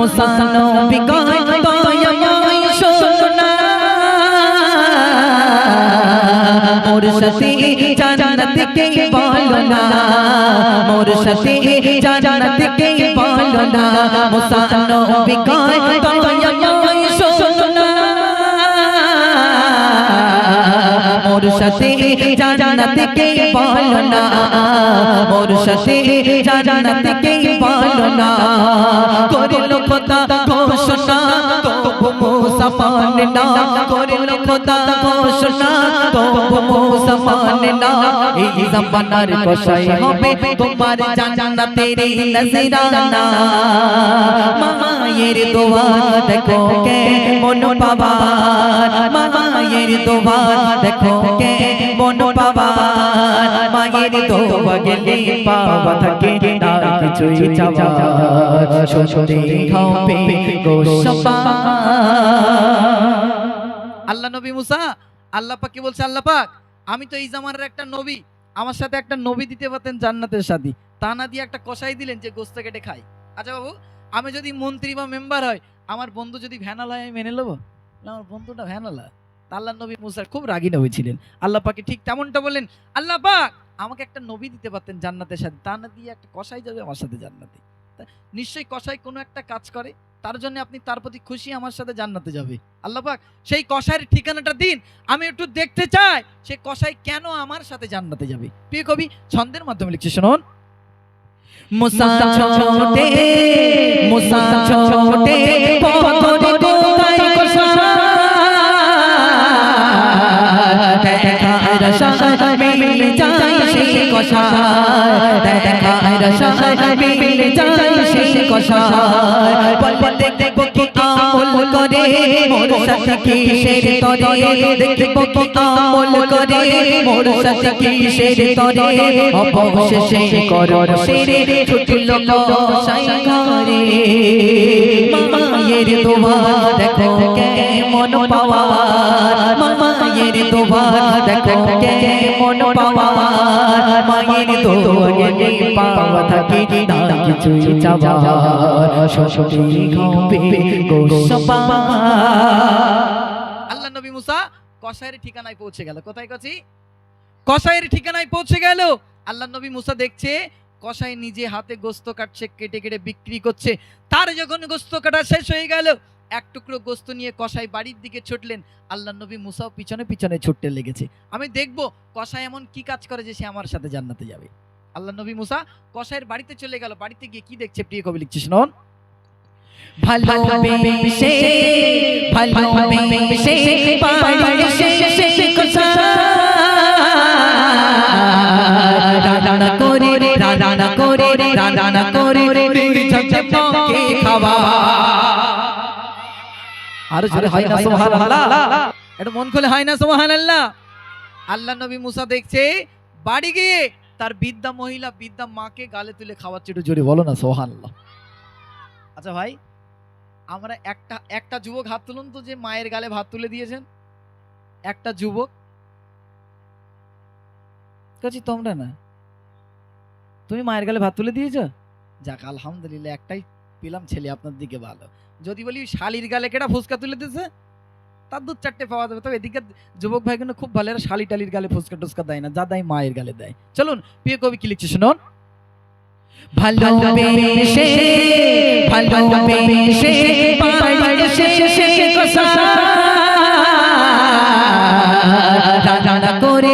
মুসানো বিকয় দয়াময় সোনা। মোর সাথে জান্নাত কে বলো না। মোর জান্নাত কে বলো না। মুসানো দয়াময় মোর সাথে জান্নাত কে বলো না। মোর সাথে জান্নাত কে বলো না। করিল কথা ঘোষণা মুসা মানে না করিল খোদা ঘোষণা তবু মুসা মানে না এই জামানার কসাই হবে তোমার জান্নাতের নজরানা মায়ের দোয়া দেখো কে মন পাবার মায়ের দোয়া দেখো কে মন পাবার মায়ের দোয়া গেলে পাওয়া থাকে না কিছুই চাওয়া শুনতে হবে গো সবা আল্লাহ নবী মুসা, আল্লাহ পাক কি বলছে? আল্লাহ পাক, আমি তো এই জামানের একটা নবী, আমার সাথে একটা নবী দিতে পারতেন জান্নাতের সাথী। তা না দিয়ে একটা কষাই দিলেন যে গোস্ত কেটে খাই। আচ্ছা বাবু, আমি যদি মন্ত্রী বা মেম্বার হয়, আমার বন্ধু যদি ভ্যানাল হয়, আমি মেনে নেব? আমার বন্ধুটা ভ্যানালা। আল্লাহ নবী মুসার খুব রাগী নবী ছিলেন। আল্লাহ পাকে ঠিক তেমনটা বললেন, আল্লাহ পাক, আমাকে একটা নবী দিতে পারতেন জান্নাতের সাথে। তা না দিয়ে একটা কষাই যাবে আমার সাথে জান্নাতে। নিশ্চয়ই কষাই কোনো একটা কাজ করে? তার জন্য আপনি তার প্রতি খুশি আমার সাথে জান্নাতে যাবে। আল্লাহ পাক সেই কষাইয়ের ঠিকানাটা দিন। আমি একটু দেখতে চাই সে কষাই কেন আমার সাথে জান্নাতে যাবে? প্রিয় কবি ছন্দের মাধ্যমে লিখছে শুনুন। মুসা ছোটে মুসা ছোটে কোথায় কোসা। মিলে যায় সেই কষা দেখার সাথ মিলে যায় সেই কষা বলতে দেখব কি আমল করে। মোর সাথে কিসের তরে? দেখব কি আমল করে। মোর সাথে কিসের তরে? অবশেষে করর সেরে। ছুটল কসাই ঘরে মায়ের দোয়া দেখো কেমন পাওয়া মায়ের দোয়া দেখো, কেমন পাওয়া মায়ের দোয়া পাওয়া থাকে না কিছু চাওয়া। সশরী হবে আল্লাহ নবী মুসা কষাইয়ের ঠিকানায় পৌঁছে গেল। কোথায় কচি? কষাইয়ের ঠিকানায় পৌঁছে গেল। আল্লাহ নবী মুসা দেখছে কষাই নিজে হাতে গোস্ত কাটছে, কেটে কেটে বিক্রি করছে। তার যখন গোস্ত কাটা শেষ হয়ে গেল এক টুকরো গোস্ত নিয়ে কষাই বাড়ির দিকে ছুটলেন আল্লাহ নবী মুসাও পিছনে পিছনে ছুটতে লেগেছে আমি দেখব কষাই এমন কি কাজ করে যে সে আমার সাথে জান্নাতে যাবে আল্লাহ নবী মুসা কষাইয়ের বাড়িতে চলে গেল বাড়িতে গিয়ে কি দেখছে প্রিয় কবি লিখছিস নন ভালোবেসে ভালোবেসে কোসা রানা করে রানা করে রানা করে ঝকঝকে খাওয়া আরও জোরে হয় না সুবহানাল্লাহ। এটা মন খুলে হয় না সুবহানাল্লাহ। আল্লাহ নবী মুসা দেখছে বাড়ি গিয়ে তার বিদ্যা মহিলা বিদ্যা মাকে গালে তুলে খাওয়াচ্ছে একটু জোরে বলো না সুবহানাল্লাহ। আচ্ছা ভাই আমরা একটা একটা যুবক হাত তুলুন তো যে মায়ের গালে ভাত তুলে দিয়েছেন। একটা যুবক। কাছি তোমরা না তুমি মায়ের গালে ভাত তুলে দিয়েছ? যাক আলহামদুলিল্লাহ একটাই পেলাম ছেলে আপনার দিকে ভালো। যদি বলি শালির গালে কেটা ফুচকা তুলে দিছে? তার দু চারটে পাওয়া যাবে। তবে এদিকে যুবক ভাই কিন্তু খুব ভালো। এরা শালি টালির গালে ফুচকা টুচকা দেয় না যা দেয় মায়ের গালে দেয়। চলুন প্রিয় কবি কি লিখছে শুনুন? ভালো ভালোবেসে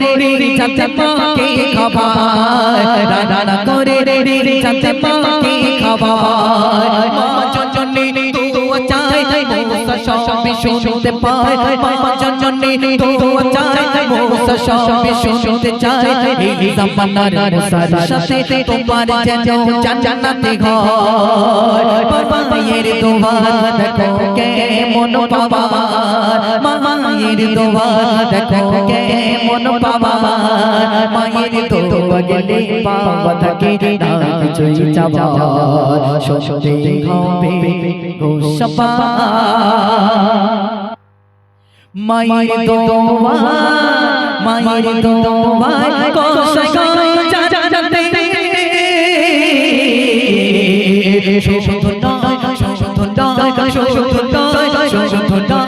করে যাতে পাকে খাবার রানা করে যাতে পাকে খাবার মা জননী দুয়া চাই মুসা সবে শুনতে পায় মা জননী দুয়া চাই মুসা সবে শুনতে চায় এই জামানার মুসার সাথে তোমার যেন জান্নাতে ঘর মায়ের দোয়া দেখো কেমন পাওয়া মায়ের দোয়া দেখো, কেমন পাওয়া মায়ের দোয়া গেলে পাওয়া থাকে না কিছুই চাওয়া। শুনতে হবে গোসপা মায়ের দোয়া মায়ের দোয়া কষাই জানাতে শুধু নয় শুধু নয় শুধু নয় শুধু নয়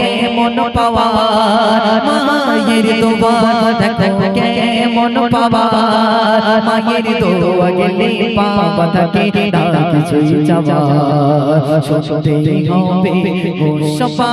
মন পাওয়া মায়ের দোয়ার থাকে মন পাওয়ার? মায়ের দোয়া গেলে পাওয়া থাকে না কিছু চাওয়া। সত্যি হবে সপা